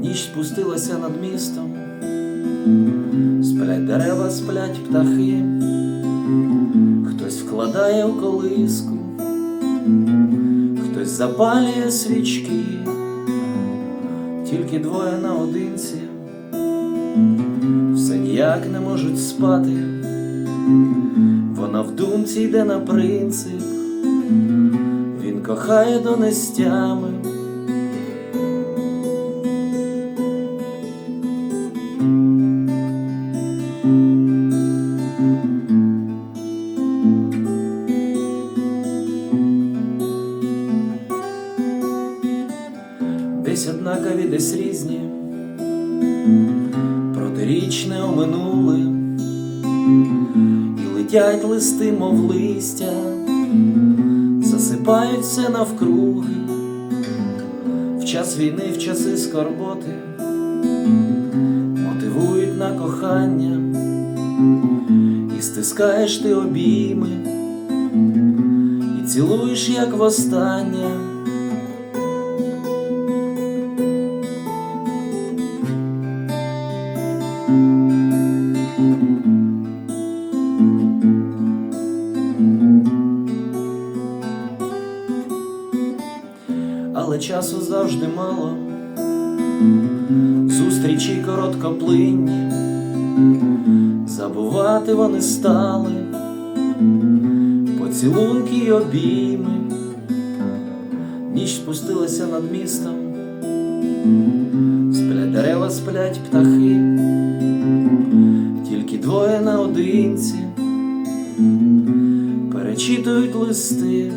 Ніч спустилася над містом, сплять дерева, сплять птахи, хтось вкладає в колиску, хтось запалює свічки, тільки двоє наодинці, все ніяк не можуть спати. Вона в думці йде на принцип, він кохає до нестями. Десь однакові, десь різні, протирічне оминули, і летять листи, мов листя, засипаються навкруги, в час війни, в часи скорботи, мотивують на кохання, і стискаєш ти обійми, і цілуєш, як востаннє. Але часу завжди мало. Зустрічі короткоплинні, забувати вони стали, поцілунки й обійми, ніч спустилася над містом, сплять дерева, сплять птахи, тільки двоє наодинці перечитують листи.